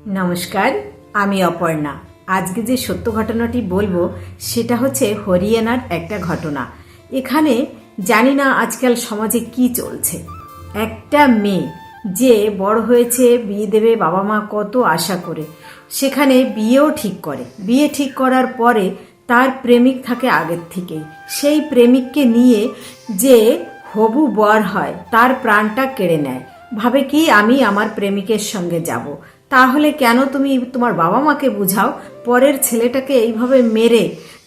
নমস্কার, আমি অপর্ণা। আজকে যে সত্য ঘটনাটি বলব, সেটা হচ্ছে হরিয়ানার একটা ঘটনা। এখানে জানি না আজকাল সমাজে কি চলছে। একটা মেয়ে যে বড় হয়েছে, বিয়ে দেবে বাবা মা কত আশা করে, সেখানে বিয়েও ঠিক করে। বিয়ে ঠিক করার পরে তার প্রেমিক থাকে আগের থেকেই। সেই প্রেমিককে নিয়ে যে হবু বর হয়, তার প্রাণটা কেড়ে নেয়। ভাবে কি আমি আমার প্রেমিকের সঙ্গে যাব? তাহলে কেন তুমি তোমার বাবা মাকে বুঝাও? পরের ছেলেটাকে এইভাবে মেরে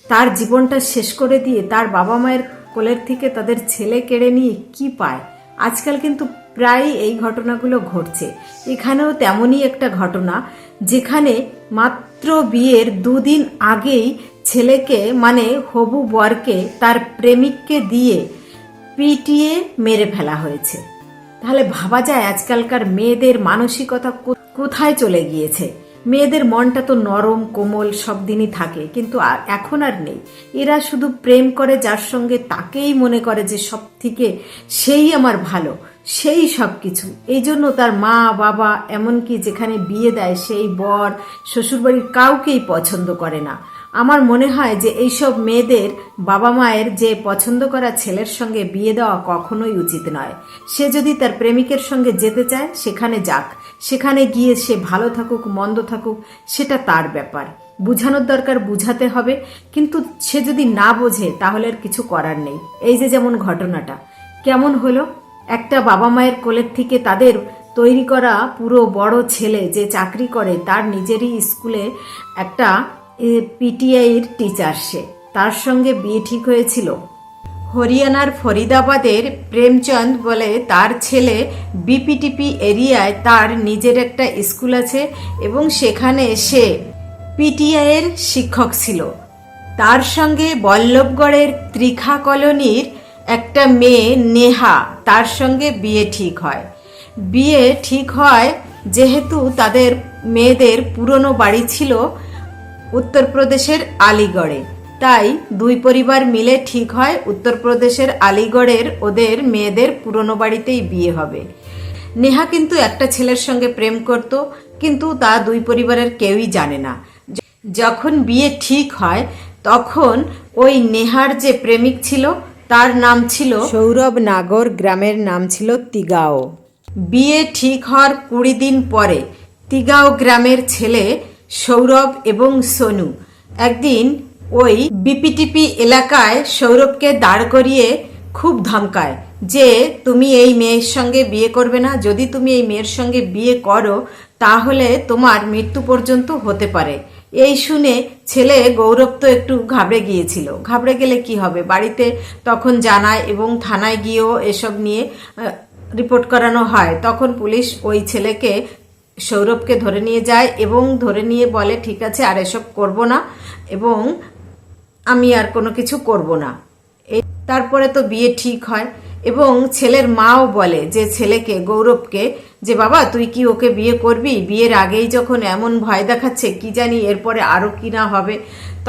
তার জীবনটা শেষ করে দিয়ে তার বাবা মায়ের কোলের থেকে তাদের ছেলে কেড়ে নিয়ে কি পায়? আজকাল কিন্তু প্রায় এই ঘটনাগুলো ঘটছে। এখানেও তেমনই একটা ঘটনা, যেখানে মাত্র বিয়ের দুদিন আগেই ছেলেকে মানে হবু বরকে, তার প্রেমিককে দিয়ে পিটিয়ে মেরে ফেলা হয়েছে। তাহলে ভাবা যায় আজকালকার মেয়েদের মানসিকতা কোথায় চলে গিয়েছে? মেয়েদের মনটা তো নরম, কোমল, সব দিনই থাকে, কিন্তু আর- এখন আর নেই। এরা শুধু প্রেম করে, যার সঙ্গে তাকেই মনে করে যে সব থেকে সেই আমার ভালো, সেই সব কিছু এই জন্য তার মা, বাবা, এমনকি যেখানে বিয়ে দেয়, সেই বর, শ্বশুরবাড়ির কাউকেই পছন্দ করে না। আমার মনে হয় যে এইসব মেয়েদের বাবা মায়ের যে পছন্দ করা ছেলের সঙ্গে বিয়ে দেওয়া কখনোই উচিত নয়। সে যদি তার প্রেমিকের সঙ্গে যেতে চায়, সেখানে যাক। সেখানে গিয়ে সে ভালো থাকুক, মন্দ থাকুক, সেটা তার ব্যাপার। বুঝানোর দরকার বুঝাতে হবে, কিন্তু সে যদি না বোঝে, তাহলে আর কিছু করার নেই। এই যে যেমন ঘটনাটা। কেমন হলো? একটা বাবা মায়ের কোলের থেকে তাদের তৈরি করা পুরো বড় ছেলে যে চাকরি করে, তার নিজেরই স্কুলে একটা পিটিআইয়ের টিচার সে। তার সঙ্গে বিয়ে ঠিক হয়েছিল। হরিয়ানার ফরিদাবাদের প্রেমচন্দ বলে তার ছেলে বিপিটিপি এরিয়ায় তার নিজের একটা স্কুল আছে এবং সেখানে সে পিটিআইয়ের শিক্ষক ছিল। তার সঙ্গে বল্লভগড়ের ত্রিখা কলোনির একটা মেয়ে নেহা তার সঙ্গে বিয়ে ঠিক হয়। বিয়ে ঠিক হয় যেহেতু তাদের মেয়েদের পুরনো বাড়ি ছিল উত্তরপ্রদেশের আলিগড়ে। তাই দুই পরিবার মিলে ঠিক হয় উত্তরপ্রদেশের আলিগড়ের ওদের মেয়েদের পুরনো বাড়িতেই বিয়ে হবে। নেহা কিন্তু একটা ছেলের সঙ্গে প্রেম করত, কিন্তু তা দুই পরিবারের কেউই জানে না। যখন বিয়ে ঠিক হয়, তখন ওই নেহার যে প্রেমিক ছিল, তার নাম ছিল সৌরভ নাগর, গ্রামের নাম ছিল তিগাও। বিয়ে ঠিক হওয়ার কুড়ি দিন পরে তিগাও গ্রামের ছেলে সৌরভ এবং সোনু। একদিন ওই বিপিটিপি এলাকায় সৌরভকে দাঁড় করিয়ে খুব ধমকায় যে, তুমি এই মেয়ের সঙ্গে বিয়ে করবে না। যদি তুমি এই মেয়ের সঙ্গে বিয়ে করো, তাহলে তোমার মৃত্যু পর্যন্ত হতে পারে। এই শুনে ছেলে গৌরব তো একটু ঘাবড়ে গিয়েছিল। ঘাবড়ে গেলে কি হবে? বাড়িতে তখন জানায় এবং থানায় গিয়েও এসব নিয়ে রিপোর্ট করানো হয়। তখন পুলিশ ওই ছেলেকে সৌরভকে ধরে নিয়ে যায় এবং ধরে নিয়ে বলে, ঠিক আছে, আর এসব করব না এবং আমি আর কোনো কিছু করব না। এই তারপরে তো বিয়ে ঠিক হয় এবং ছেলের মাও বলে যে ছেলেকে, গৌরবকে, যে, বাবা, তুই কি ওকে বিয়ে করবি? বিয়ের আগেই যখন এমন ভয় দেখাচ্ছে, কি জানি এরপরে আরও কি না হবে?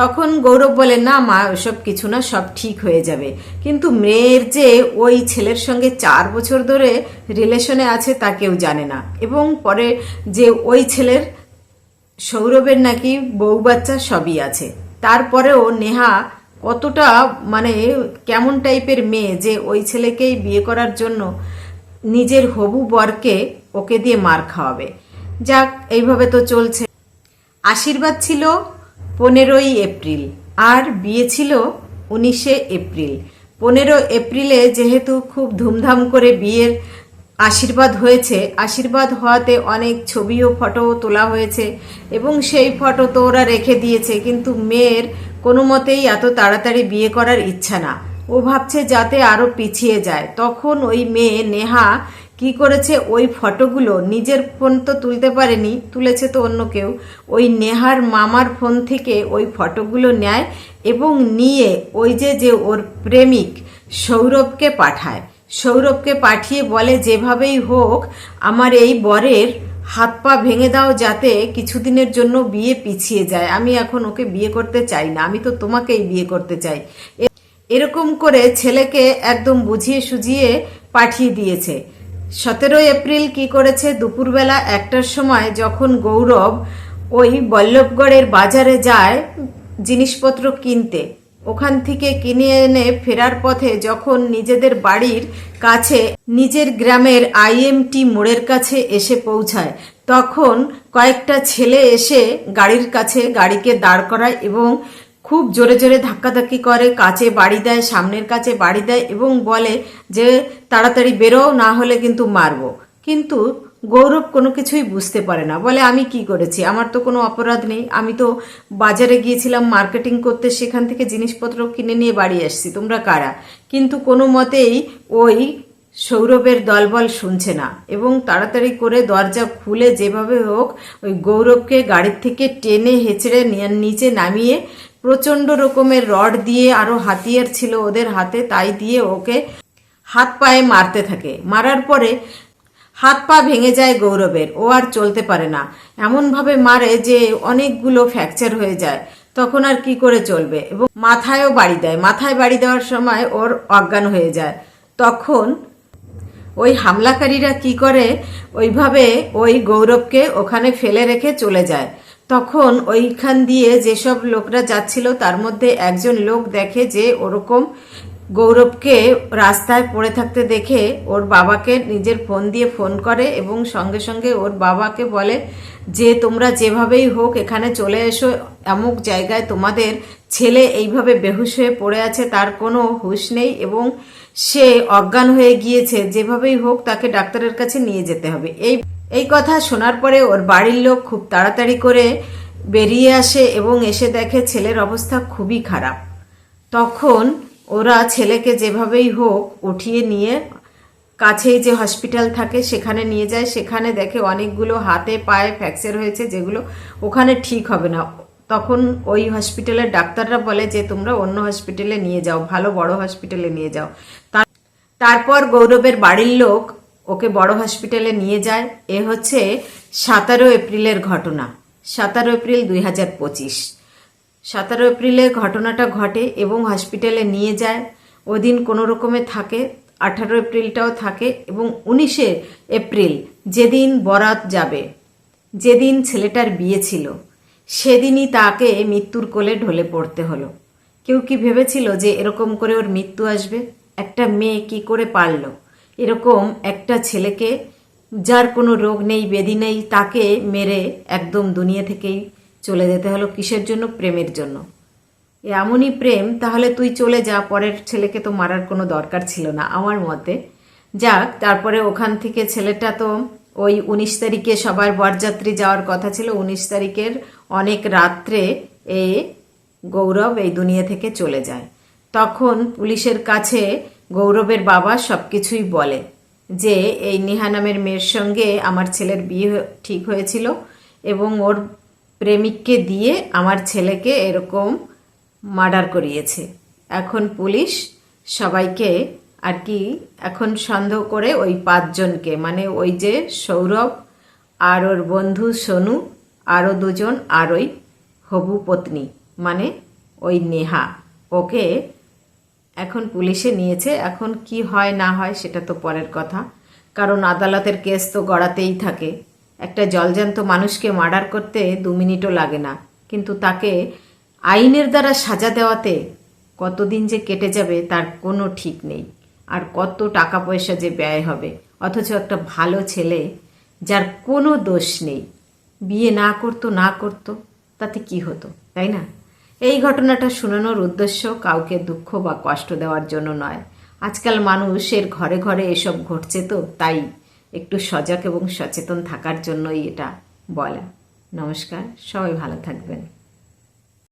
তখন গৌরব বলে না মা, ওসব কিছু না, সব ঠিক হয়ে যাবে। কিন্তু মেয়ের যে ওই ছেলের সঙ্গে চার বছর ধরে রিলেশনে আছে তা কেউ জানে না। এবং পরে যে ওই ছেলের সৌরভের নাকি বউ বাচ্চা সবই আছে। তারপরেও নেহা কতটা মানে কেমন টাইপের মেয়ে যে ওই ছেলেকেই বিয়ে করার জন্য নিজের হবু বরকে ওকে দিয়ে মার খাওয়াবে। যাক, এইভাবে তো চলছে। আশীর্বাদ ছিল পনেরোই এপ্রিল। আর বিয়ে ছিল উনিশে এপ্রিল। পনেরো এপ্রিলে যেহেতু খুব ধুমধাম করে বিয়ের আশীর্বাদ হয়েছে, আশীর্বাদ হওয়াতে অনেক ছবি ও ফটোও তোলা হয়েছে এবং সেই ফটো তো ওরা রেখে দিয়েছে, কিন্তু মেয়ের কোনো মতেই এত তাড়াতাড়ি বিয়ে করার ইচ্ছা না। ও ভাবছে যাতে আরও পিছিয়ে যায়। তখন ওই মেয়ে নেহা কি করেছে? ওই ফটোগুলো নিজের ফোন তো তুলতে পারেনি, তুলেছে তো অন্য কেউ। ওই নেহার মামার ফোন থেকে ওই ফটোগুলো নেয় এবং নিয়ে ওই যে যে ওর প্রেমিক সৌরভকে পাঠায়। সৌরভকে পাঠিয়ে বলে, যেভাবেই হোক, আমার এই বরের হাত পা ভেঙে দাও যাতে কিছুদিনের জন্য বিয়ে পিছিয়ে যায়। আমি এখন ওকে বিয়ে করতে চাই না, আমি তো তোমাকেই বিয়ে করতে চাই। এরকম করে ছেলেকে একদম বুঝিয়ে সুঝিয়ে পাঠিয়ে দিয়েছে। সতেরোই এপ্রিল কি করেছে? দুপুরবেলা একটার সময় যখন গৌরব ওই বল্লভগড়ের বাজারে যায় জিনিসপত্র কিনতে, ওখান থেকে কিনে এনে ফেরার পথে যখন নিজেদের বাড়ির কাছে নিজের গ্রামের আইএমটি মোড়ের কাছে এসে পৌঁছায়, তখন কয়েকটা ছেলে এসে গাড়ির কাছে গাড়িকে দাঁড় করায় এবং খুব জোরে জোরে ধাক্কাধাক্কি করে কাছে বাড়ি দেয়, সামনের কাছে বাড়ি দেয় এবং বলে যে, তাড়াতাড়ি বেরো, না হলে কিন্তু মারবো। কিন্তু গৌরব কোনো কিছুই বুঝতে পারে না। বলে, আমি কি করেছি? আমার তো কোনো অপরাধ নেই। আমি তো বাজারে গিয়েছিলাম মার্কেটিং করতে, সেখান থেকে জিনিসপত্র কিনে নিয়ে বাড়ি আসছি। তোমরা কারা? কিন্তু কোনো মতেই ওই সৌরভের দলবল শুনছে না এবং তাড়াতাড়ি করে দরজা খুলে যেভাবে হোক, ওই গৌরবকে গাড়ির থেকে টেনে হেঁচড়ে নিচে নামিয়ে প্রচণ্ড রকমের রড দিয়ে আরও হাতিয়ার ছিল ওদের হাতে, তাই দিয়ে ওকে হাত পায়ে মারতে থাকে। মারার পরে হাত পা ভেঙে যায় গৌরবের, ও আর চলতে পারে না। এমনভাবে মারে যে অনেকগুলো ফ্র্যাকচার হয়ে যায়। তখন আর কি করে চলবে? এবং মাথায়ও বাড়ি দেয়। মাথায় বাড়ি দেওয়ার সময় ওর অজ্ঞান হয়ে যায়। তখন ওই হামলাকারীরা কি করে? ওইভাবে ওই গৌরবকে ওখানে ফেলে রেখে চলে যায়। তখন ওইখান দিয়ে যেসব লোকরা যাচ্ছিল, তার মধ্যে একজন লোক দেখে যে ওরকম গৌরবকে রাস্তায় পড়ে থাকতে দেখে ওর বাবাকে নিজের ফোন দিয়ে ফোন করে এবং সঙ্গে সঙ্গে ওর বাবাকে বলে যে, তোমরা যেভাবেই হোক এখানে চলে এসো অমুক জায়গায় তোমাদের ছেলে এইভাবে বেহুশ হয়ে পড়ে আছে, তার কোনো হুঁশ নেই এবং সে অজ্ঞান হয়ে গিয়েছে, যেভাবেই হোক তাকে ডাক্তারের কাছে নিয়ে যেতে হবে। এই এই কথা শোনার পরে ওর বাড়ির লোক খুব তাড়াতাড়ি করে বেরিয়ে আসে এবং এসে দেখে ছেলের অবস্থা খুবই খারাপ। তখন ওরা ছেলেকে যেভাবেই হোক উঠিয়ে নিয়ে কাছেই যে হসপিটাল থাকে সেখানে নিয়ে যায়। সেখানে দেখে অনেকগুলো হাতে পায়ে ফ্র্যাকচার হয়েছে যেগুলো ওখানে ঠিক হবে না। তখন ওই হসপিটালের ডাক্তাররা বলে যে, তোমরা অন্য হসপিটালে নিয়ে যাও, ভালো বড় হসপিটালে নিয়ে যাও। তার- তারপর গৌরবের বাড়ির লোক ওকে বড় হসপিটালে নিয়ে যায়। এ হচ্ছে সাতারো এপ্রিলের ঘটনা। সাতারো এপ্রিল দুই হাজার পঁচিশ। সতেরো এপ্রিলে ঘটনাটা ঘটে এবং হসপিটালে নিয়ে যায়। ওদিন কোনো রকমে থাকে, আঠারো এপ্রিলটাও থাকে এবং উনিশে এপ্রিল, যেদিন বরাত যাবে, যেদিন ছেলেটার বিয়ে ছিল, সেদিনই তাকে মৃত্যুর কোলে ঢলে পড়তে হলো। কেউ কি ভেবেছিল যে এরকম করে ওর মৃত্যু আসবে? একটা মেয়ে কি করে পারল? এরকম একটা ছেলেকে যার কোনো রোগ নেই, বেদি নেই, তাকে মেরে একদম দুনিয়া থেকেই চলে যেতে হলো কিসের জন্য? প্রেমের জন্য। এমনই প্রেম, তাহলে তুই চলে যা, পরের ছেলেকে তো মারার কোনো দরকার ছিল না আমার মতে। যাক, তারপরে ওখান থেকে ছেলেটা তো ওই উনিশ তারিখে সবার বরযাত্রী যাওয়ার কথা ছিল। উনিশ তারিখের অনেক রাত্রে এ গৌরব এই দুনিয়া থেকে চলে যায়। তখন পুলিশের কাছে গৌরবের বাবা সব কিছুই বলে যে, এই নেহা নামের মেয়ের সঙ্গে আমার ছেলের বিয়ে ঠিক হয়েছিল এবং ওর প্রেমিককে দিয়ে আমার ছেলেকে এরকম মার্ডার করিয়েছে। এখন পুলিশ সবাইকে আর কি এখন সন্দেহ করে ওই পাঁচজনকে মানে ওই যে সৌরভ আর ওর বন্ধু সোনু, আরও দুজন, আর ওই হবু পত্নী মানে ওই নেহা। ওকে এখন পুলিশে নিয়েছে, এখন কি হয় না হয় সেটা তো পরের কথা। কারণ আদালতের কেস তো গড়াতেই থাকে। একটা জলজান্ত মানুষকে মার্ডার করতে দু মিনিটও লাগে না। কিন্তু তাকে আইনের দ্বারা সাজা দেওয়াতে কতদিন যে কেটে যাবে তার কোনো ঠিক নেই। আর কত টাকা পয়সা যে ব্যয় হবে। অথচ একটা ভালো ছেলে যার কোনো দোষ নেই। বিয়ে না করতো না করতো, তাতে কি হতো, তাই না? এই ঘটনাটা শোনানোর উদ্দেশ্য কাউকে দুঃখ বা কষ্ট দেওয়ার জন্য নয়। আজকাল মানুষের ঘরে ঘরে এসব ঘটছে তো, তাই একটু সজাগ এবং সচেতন থাকার জন্যই এটা বলা। নমস্কার, সবাই ভালো থাকবেন।